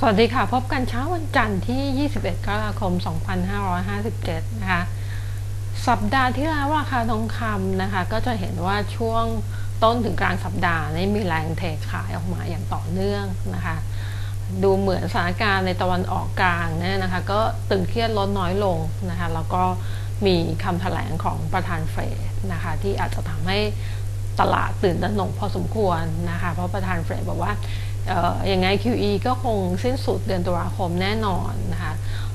สวัสดีค่ะ พบกันเช้าวันจันทร์ที่ 21 กรกฎาคม 2557 นะคะ สัปดาห์ที่แล้วราคาทองคำนะคะ ก็จะเห็นว่าช่วงต้นถึงกลางสัปดาห์นี้มีแรงเทขายออกมาอย่างต่อเนื่องนะคะ ดูเหมือนสถานการณ์ในตะวันออกกลางเนี่ยนะคะ ก็ตึงเครียดลดน้อยลงนะคะ แล้วก็มีคำแถลงของประธานเฟดนะคะ ที่อาจจะทำให้ตลาดตื่นตระหนกพอสมควรนะคะ เพราะประธานเฟดบอกว่า อย่างไง QE ก็คงสิ้นสุดเดือนตุลาคมแน่นอนนะคะ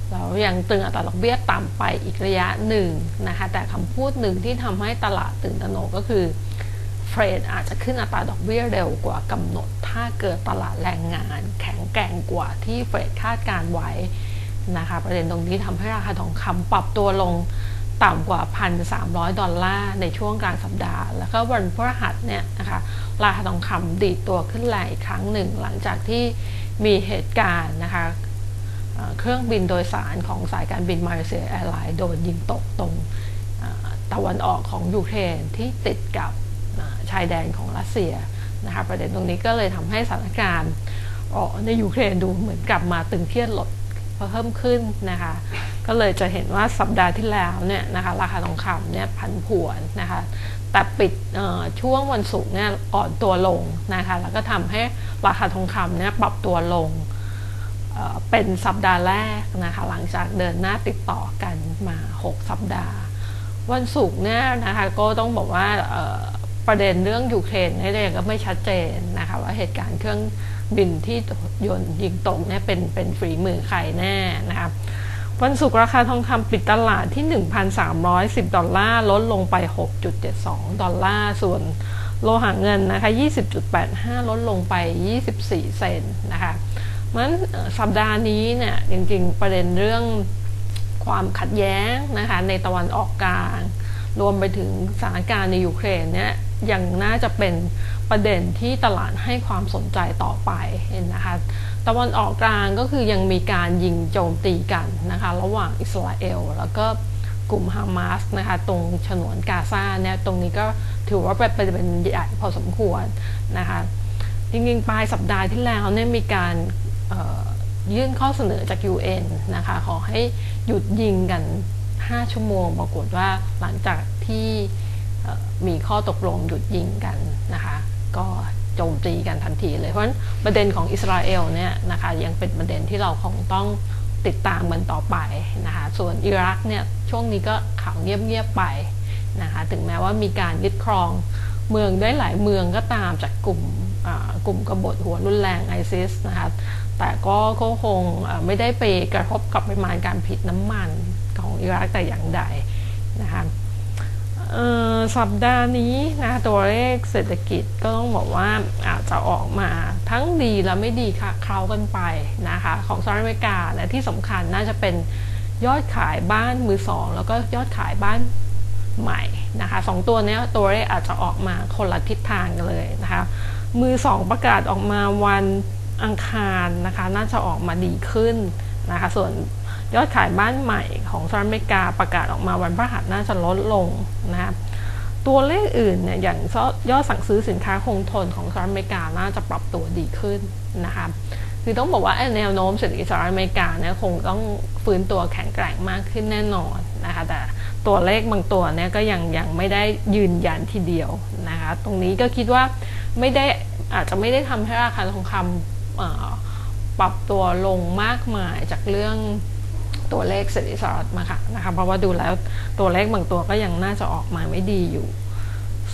แล้วยังตึงอัตราดอกเบี้ยต่ำไปอีกระยะหนึ่งนะคะแต่คำพูดหนึ่งที่ทำให้ตลาดตื่นตระหนกก็คือเฟดอาจจะขึ้นอัตราดอกเบี้ยเร็วกว่ากำหนด ถ้าเกิดตลาดแรงงาน แข็งแกร่งกว่าที่เฟดคาดการไว้นะคะประเด็นตรงนี้ทำให้ราคาทองคำปรับตัวลง ต่ำกว่า 1,300 ดอลลาร์ในช่วงกลางสัปดาห์ แล้วก็วันพฤหัสเนี่ยนะคะราคาทองคำดีดตัวขึ้นแรงอีกครั้งหนึ่ง หลังจากที่มีเหตุการณ์นะคะเครื่องบินโดยสารของสายการบินมาเลเซียแอร์ไลน์โดนยิงตกตรงตะวันออกของยูเครนที่ติดกับชายแดนของรัสเซียนะคะประเด็นตรงนี้ก็เลยทำให้สถานการณ์ในยูเครนดูเหมือนกลับมาตึงเครียดลด เพิ่มขึ้นนะคะ ก็เลยจะเห็นว่าสัปดาห์ที่แล้วเนี่ยนะคะราคาทองคำเนี่ยผันผวนนะคะ แต่ปิดช่วงวันศุกร์เนี่ยอ่อนตัวลงนะคะ แล้วก็ทำให้ราคาทองคำเนี่ยปรับตัวลงเป็นสัปดาห์แรกนะคะ หลังจากเดินหน้าติดต่อกันมา 6 สัปดาห์ วันศุกร์เนี่ยนะคะก็ต้องบอกว่า ประเด็นเรื่องยูเครนนี่ก็ไม่ชัดเจนนะคะว่าเหตุการณ์เครื่องบินที่ยนยิงตกเนี่ยเป็นเป็นฝีมือใครแน่นะคะวันศุกร์ราคาทองคำปิดตลาดที่ 1,310 ดอลลาร์ลดลงไป 6.72 ดอลลาร์ ส่วนโลหะเงินนะคะ 20.85 ลดลงไป 24 เซนนะคะมันสัปดาห์นี้เนี่ยจริงๆประเด็นเรื่องความขัดแย้งนะคะในตะวันออกกลาง รวมไปถึงสถานการณ์ในยูเครนเนี่ย ยังน่าจะเป็นประเด็นที่ตลาดให้ความสนใจต่อไปนะคะตะวันออกกลางก็คือยังมีการยิงโจมตีกันนะคะระหว่างอิสราเอลแล้วก็กลุ่มฮามาสนะคะตรงฉนวนกาซาเนี่ยตรงนี้ก็ถือว่าเป็นประเด็นใหญ่พอสมควรนะคะจริงๆปลายสัปดาห์ที่แล้วเนี่ยมีการยื่นข้อเสนอจาก UN นะคะขอให้หยุดยิงกัน 5 ชั่วโมงปรากฏว่าหลังจากที่ มีข้อตกลงหยุดยิงกันนะคะก็โจมตีกันทันทีเลยเพราะฉะนั้นประเด็นของอิสราเอลเนี่ยนะคะยังเป็นประเด็นที่เราคงต้องติดตามกันต่อไปนะคะส่วนอิรักเนี่ยช่วงนี้ก็ข่าวเงียบๆไปนะคะถึงแม้ว่ามีการยึดครองเมืองได้หลายเมืองก็ตามจากกลุ่มกลุ่มกบฏหัวรุนแรงไอซิสนะคะแต่ก็คงไม่ได้ไปกระทบกับปริมาณการผลิตน้ำมันของอิรักแต่อย่างใดนะคะ สัปดาห์นี้นะตัวเลขเศรษฐกิจก็ต้องบอกว่าอาจจะออกมาทั้งดีและไม่ดีค่ะเคล้ากันไปนะคะของสหรัฐอเมริกาและที่สำคัญน่าจะเป็นยอดขายบ้านมือสองแล้วก็ยอดขายบ้านใหม่นะคะสองตัวนี้ตัวเลขอาจจะออกมาคนละทิศทางกันเลยนะคะมือสองประกาศออกมาวันอังคารนะคะน่าจะออกมาดีขึ้นนะคะส่วน ยอดขายบ้านใหม่ของสหรัฐอเมริกาประกาศออกมาวันพฤหัสน่าจะลดลงนะครับตัวเลขอื่นเนี่ยอย่างยอดสั่งซื้อสินค้าคงทนของสหรัฐอเมริกาน่าจะปรับตัวดีขึ้นนะคะคือต้องบอกว่าแนวโน้มเศรษฐกิจสหรัฐอเมริกาเนี่ยคงต้องฟื้นตัวแข็งแกร่งมากขึ้นแน่นอนนะคะแต่ตัวเลขบางตัวเนี่ยก็ยังยังไม่ได้ยืนยันทีเดียวนะคะตรงนี้ก็คิดว่าไม่ได้อาจจะไม่ได้ทำให้ราคาทองคำปรับตัวลงมากมายจากเรื่อง ตัวเลขเศรษฐกิจสหรัฐมาค่ะนะคะเพราะว่าดูแล้วตัวเลขบางตัวก็ยังน่าจะออกมาไม่ดีอยู่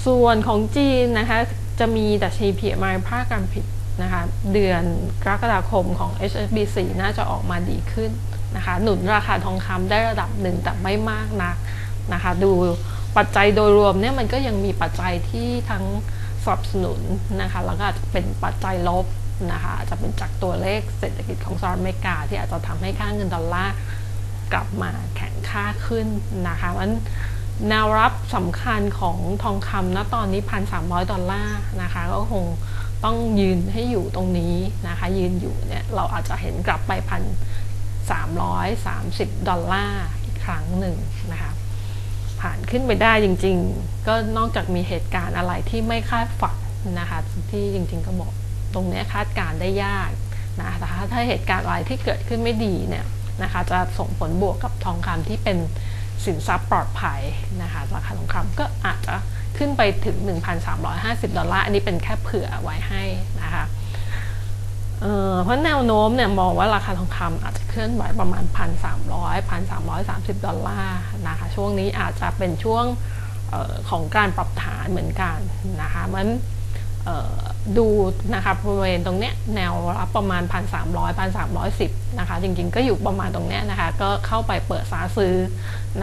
ส่วนของจีนนะคะจะมีดัชนี PMI ภาคการผลิตนะคะเดือนกรกฎาคมของ HSBC น่าจะออกมาดีขึ้นนะคะหนุนราคาทองคำได้ระดับหนึ่งแต่ไม่มากนักนะคะดูปัจจัยโดยรวมเนี่ยมันก็ยังมีปัจจัยที่ทั้งสนับสนุนนะคะแล้วก็อาจจะเป็นปัจจัยลบนะคะจะเป็นจากตัวเลขเศรษฐกิจของสหรัฐอเมริกาที่อาจจะทำให้ค่าเงินดอลลาร์ กลับมาแข็งค่าขึ้นนะคะวันแนวรับสำคัญของทองคำณตอนนี้1,300ดอลลาร์นะคะก็คงต้องยืนให้อยู่ตรงนี้นะคะ ยืนอยู่เนี่ยเราอาจจะเห็นกลับไปพันสามร้อยสามสิบดอลลาร์อีกครั้งหนึ่งนะคะผ่านขึ้นไปได้จริงๆ ก็นอกจากมีเหตุการณ์อะไรที่ไม่คาดฝันนะคะที่จริงๆก็บอกตรงนี้คาดการได้ยากนะแต่ถ้าเหตุการณ์อะไรที่เกิดขึ้นไม่ดีเนี่ย นะคะจะส่งผลบวกกับทองคำที่เป็นสินทรัพย์ปลอดภัยนะคะราคาทองคำก็อาจจะขึ้นไปถึง 1,350 ดอลลาร์ อันนี้เป็นแค่เผื่อไว้ให้นะคะเเพราะแนวโน้มเนี่ยมองว่าราคาทองคำอาจจะเคลื่อนไหวประมาณ 1,300 1,330 ดอลลาร์นะคะช่วงนี้อาจจะเป็นช่วงออของการปรับฐานเหมือนกันนะคะมัน ดูนะคะบริเวณตรงเนี้ยแนวรับประมาณ 1,300 1,310นะคะจริงๆก็อยู่ประมาณตรงเนี้ยนะคะก็เข้าไปเปิดซาซื้อ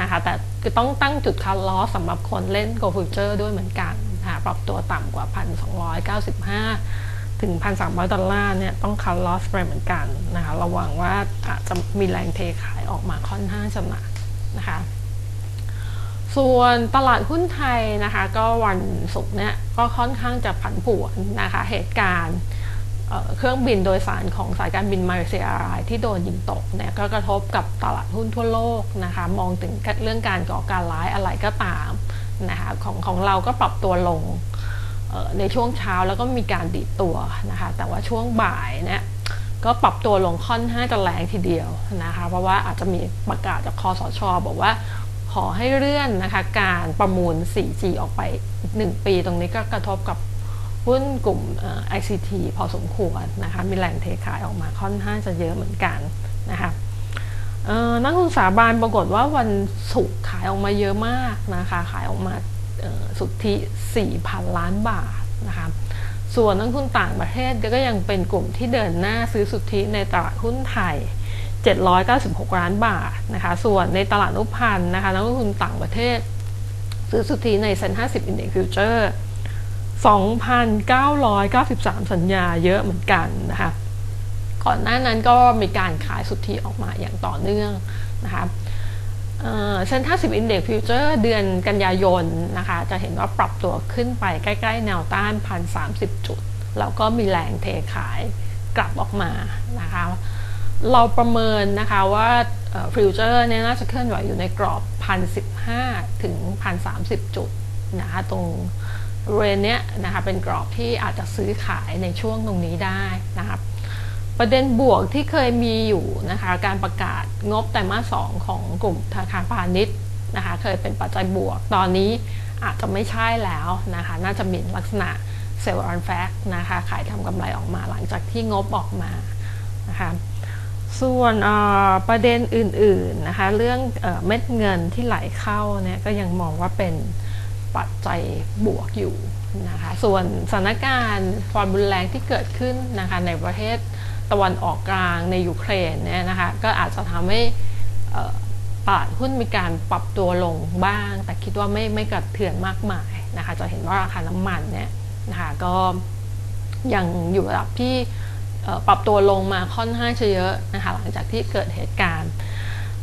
นะคะแต่ก็ต้องตั้งจุดคัดล้อสำหรับคนเล่นโกลฟิวเจอร์ด้วยเหมือนกันนะคะปรับตัวต่ำกว่า 1,295 ถึง 1,300 ดอลลาร์เนี่ยต้องคัดลอสไปเหมือนกันนะคะระวังว่าอาจจะมีแรงเทขายออกมาค่อนข้างจะหนักนะคะ ส่วนตลาดหุ้นไทยนะคะ ก็วันศุกร์เนี่ยก็ค่อนข้างจะผันผวนนะคะ เหตุการณ์เครื่องบินโดยสารของสายการบินมาเลเซียรายที่โดนยิงตกเนี่ยก็กระทบกับตลาดหุ้นทั่วโลกนะคะ มองถึงเรื่องการก่อการร้ายอะไรก็ตามนะคะของของเราก็ปรับตัวลงในช่วงเช้าแล้วก็มีการดีดตัวนะคะ แต่ว่าช่วงบ่ายเนี่ยก็ปรับตัวลงค่อนข้างจะแรงทีเดียวนะคะ เพราะว่าอาจจะมีประกาศจากคอสชอบอกว่า ขอให้เลื่อนนะคะการประมูล 4G ออกไป 1 ปีตรงนี้ก็กระทบกับหุ้นกลุ่ม ICT พอสมควรนะคะมีแหล่งเทขายออกมาค่อนข้างจะเยอะเหมือนกันนะคะนักทุนสาบานปรากฏว่าวันศุกร์ขายออกมาเยอะมากนะคะขายออกมาสุทธิ 4,000 ล้านบาทนะคะส่วนนักทุนต่างประเทศก็ยังเป็นกลุ่มที่เดินหน้าซื้อสุทธิในตลาดหุ้นไทย 796 ล้านบาทนะคะ ส่วนในตลาดนุพันธ์นะคะนักลงทุนต่างประเทศ ซื้อสุทธิในเซ็น50 Index Future 2,993 สัญญาเยอะเหมือนกันนะคะก่อนหน้านั้นก็มีการขายสุทธิออกมาอย่างต่อเนื่องนะคะเซ็นท50 Index Future เจอร์เดือนกันยายนนะคะ จะเห็นว่าปรับตัวขึ้นไปใกล้ ๆ แนวต้าน1,030จุด แล้วก็มีแรงเทขายกลับออกมานะคะ เราประเมินนะคะว่าฟิวเจอร์เนี่ยน่าจะเคลื่อนไหวอยู่ในกรอบ 1,015 ถึง 1,030 จุดนะคะตรงเรนเนี้ยนะคะเป็นกรอบที่อาจจะซื้อขายในช่วงตรงนี้ได้นะครับประเด็นบวกที่เคยมีอยู่นะคะการประกาศงบไตรมาสสองของกลุ่มธนาคารพาณิชย์นะคะเคยเป็นปัจจัยบวก ตอนนี้อาจจะไม่ใช่แล้วนะคะน่าจะมีลักษณะเซลล์ออนแฟกนะคะขายทำกำไรออกมาหลังจากที่งบออกมานะคะ ส่วนประเด็นอื่นๆนะคะเรื่องเม็ดเงินที่ไหลเข้าเนี่ยก็ยังมองว่าเป็นปัจจัยบวกอยู่นะคะส่วนสถานการณ์ความรุนแรงที่เกิดขึ้นนะคะในประเทศตะวันออกกลางในยูเครนเนี่ยนะคะก็อาจจะทำให้ตลาดหุ้นมีการปรับตัวลงบ้าง แต่คิดว่าไม่ไม่กระเทือนมากมายนะคะจะเห็นว่าราคาน้ำมันเนี่ยนะคะก็ยังอยู่ระดับที่ ปรับตัวลงมาค่อนข้างเยอะนะคะหลังจากที่เกิดเหตุการณ์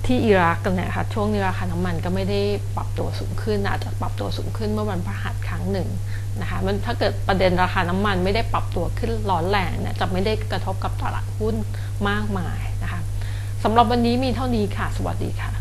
ที่อิรักกันเนี่ยค่ะช่วงนี้ราคาน้ำมันก็ไม่ได้ปรับตัวสูงขึ้นอาจจะปรับตัวสูงขึ้นเมื่อวันพฤหัสครั้งหนึ่งนะคะมันถ้าเกิดประเด็นราคาน้ำมันไม่ได้ปรับตัวขึ้นร้อนแรงเนี่ยจะไม่ได้กระทบกับตลาดหุ้นมากมายนะคะสำหรับวันนี้มีเท่านี้ค่ะ สวัสดีค่ะ